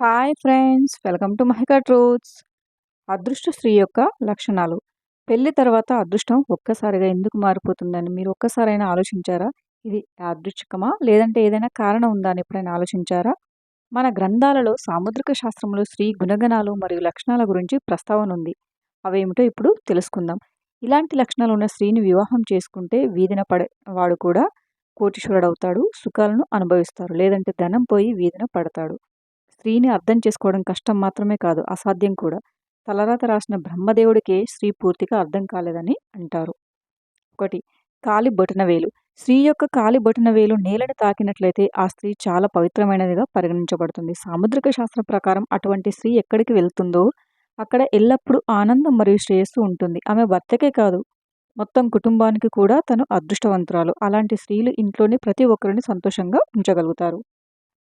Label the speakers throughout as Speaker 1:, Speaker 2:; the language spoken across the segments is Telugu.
Speaker 1: Hi friends welcome to Mahika truths. అదృష్ట స్త్రీ యొక్క లక్షణాలు. పెళ్ళి తర్వాత అదృష్టం ఒక్కసారిగా ఎందుకు మారిపోతుందని మీరు ఒక్కసారైనా ఆలోచించారా? ఇది యాదృచ్ఛికమా? లేదంటే ఏదైనా కారణం ఉందా అని ఎప్పుడైనా ఆలోచించారా? మన గ్రంథాలలో సాముద్రిక శాస్త్రంలో స్త్రీ గుణగణాలు మరియు లక్షణాల గురించి ప్రస్తావన ఉంది. అవేమిటో ఇప్పుడు తెలుసుకుందాం. ఇలాంటి లక్షణాలు ఉన్న స్త్రీని వివాహం చేసుకుంటే వీధిన పడే వాడు కూడా కోటీశ్వరుడవుతాడు సుఖాలను అనుభవిస్తారు లేదంటే ధనం పోయి వీధిన పడతాడు. స్త్రీని అర్థం చేసుకోవడం కష్టం మాత్రమే కాదు అసాధ్యం కూడా. తలరాత రాసిన బ్రహ్మదేవుడికే స్త్రీ పూర్తిగా అర్థం కాలేదని అంటారు. ఒకటి కాలి బొటనవేలు స్త్రీ యొక్క కాలి బొటనవేలు నేలను తాకినట్లయితే ఆ స్త్రీ చాలా పవిత్రమైనదిగా పరిగణించబడుతుంది. సాముద్రిక శాస్త్రం ప్రకారం అటువంటి స్త్రీ ఎక్కడికి వెళ్తుందో అక్కడ ఎల్లప్పుడూ ఆనందం మరియు శ్రేయస్సు ఉంటుంది. ఆమె భర్తకే కాదు మొత్తం కుటుంబానికి కూడా తను అదృష్టవంతురాలు. అలాంటి స్త్రీలు ఇంట్లోని ప్రతి ఒక్కరిని సంతోషంగా ఉంచగలుగుతారు.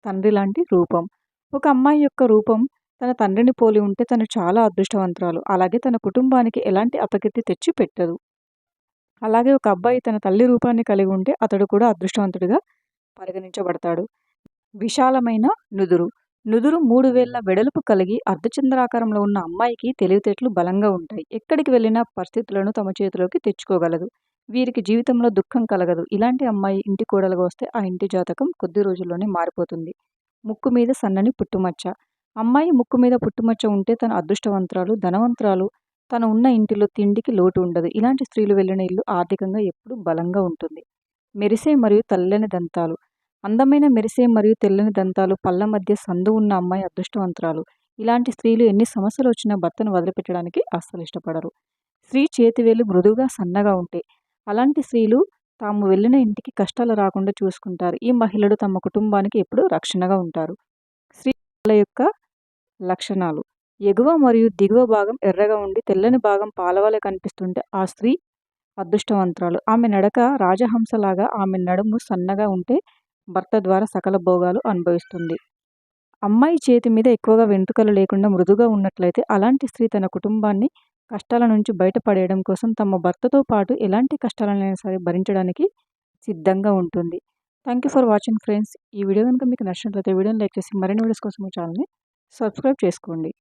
Speaker 1: తండ్రి లాంటి రూపం. ఒక అమ్మాయి యొక్క రూపం తన తండ్రిని పోలి ఉంటే తను చాలా అదృష్టవంతురాలు. అలాగే తన కుటుంబానికి ఎలాంటి అపకీర్తి తెచ్చి పెట్టదు అలాగే ఒక అబ్బాయి తన తల్లి రూపాన్ని కలిగి ఉంటే అతడు కూడా అదృష్టవంతుడిగా పరిగణించబడతాడు. విశాలమైన నుదురు. నుదురు మూడు వేల వెడల్పు కలిగి అర్ధచంద్రాకారంలో ఉన్న అమ్మాయికి తెలివితేటలు బలంగా ఉంటాయి. ఎక్కడికి వెళ్ళినా పరిస్థితులను తమ చేతిలోకి తెచ్చుకోగలదు. వీరికి జీవితంలో దుఃఖం కలగదు. ఇలాంటి అమ్మాయి ఇంటి కోడలుగా వస్తే ఆ ఇంటి జాతకం కొద్ది రోజుల్లోనే మారిపోతుంది. ముక్కు మీద సన్నని పుట్టుమచ్చ. అమ్మాయి ముక్కు మీద పుట్టుమచ్చ ఉంటే తన అదృష్టవంతురాలు ధనవంతురాలు. తను ఉన్న ఇంటిలో తిండికి లోటు ఉండదు. ఇలాంటి స్త్రీలు వెళ్ళిన ఇల్లు ఆర్థికంగా ఎప్పుడూ బలంగా ఉంటుంది. మెరిసే మరియు తెల్లని దంతాలు. అందమైన మెరిసే మరియు తెల్లని దంతాలు పళ్ళ మధ్య సందు ఉన్న అమ్మాయి అదృష్టవంతురాలు. ఇలాంటి స్త్రీలు ఎన్ని సమస్యలు వచ్చినా భర్తను వదిలిపెట్టడానికి అస్సలు ఇష్టపడరు. స్త్రీ చేతివేలు మృదువుగా సన్నగా ఉంటే అలాంటి స్త్రీలు తాము వెళ్ళిన ఇంటికి కష్టాలు రాకుండా చూసుకుంటారు. ఈ మహిళలు తమ కుటుంబానికి ఎప్పుడూ రక్షణగా ఉంటారు. స్త్రీల యొక్క లక్షణాలు. ఎగువ మరియు దిగువ భాగం ఎర్రగా ఉండి తెల్లని భాగం పాలవలె కనిపిస్తుంటే ఆ స్త్రీ అదృష్టవంతురాలు. ఆమె నడక రాజహంసలాగా ఆమె నడుము సన్నగా ఉంటే భర్త ద్వారా సకల భోగాలు అనుభవిస్తుంది. అమ్మాయి చేతి మీద ఎక్కువగా వెంట్రుకలు లేకుండా మృదుగా ఉన్నట్లయితే అలాంటి స్త్రీ తన కుటుంబాన్ని కష్టాల నుంచి బయటపడేయడం కోసం తమ భర్తతో పాటు ఎలాంటి కష్టాలైనా సరే భరించడానికి సిద్ధంగా ఉంటుంది. Thank you for watching friends ఈ వీడియో కనుక మీకు నచ్చినట్లయితే వీడియోని లైక్ చేసి మరిన్ని వీడియోస్ కోసం ఛానల్ని సబ్స్క్రైబ్ చేసుకోండి.